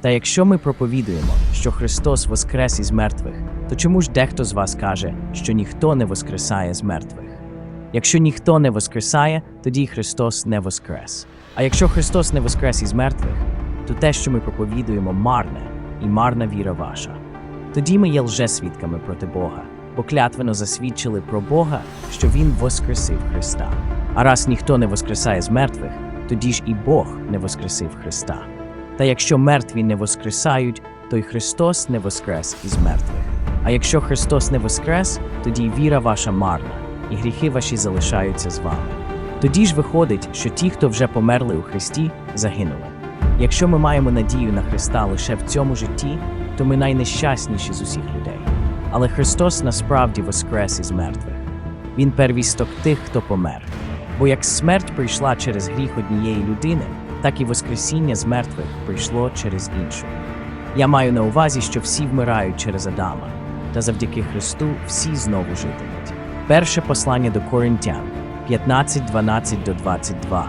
Та якщо ми проповідуємо, що Христос воскрес із мертвих, то чому ж дехто з вас каже, що ніхто не воскресає з мертвих? Якщо ніхто не воскресає, тоді Христос не воскрес. А якщо Христос не воскрес із мертвих, то те, що ми проповідуємо, марне, і марна віра ваша. Тоді ми є лжесвідками проти Бога, бо клятвено засвідчили про Бога, що Він воскресив Христа. А раз ніхто не воскресає з мертвих, тоді ж і Бог не воскресив Христа. Та якщо мертві не воскресають, то й Христос не воскрес із мертвих. А якщо Христос не воскрес, тоді й віра ваша марна, і гріхи ваші залишаються з вами. Тоді ж виходить, що ті, хто вже померли у Христі, загинули. Якщо ми маємо надію на Христа лише в цьому житті, то ми найнещасніші з усіх людей. Але Христос насправді воскрес із мертвих. Він первісток тих, хто помер. Бо як смерть прийшла через гріх однієї людини, так і Воскресіння з мертвих прийшло через іншу. Я маю на увазі, що всі вмирають через Адама, та завдяки Христу всі знову житимуть. Перше послання до Коринтян 15, 12 до 22.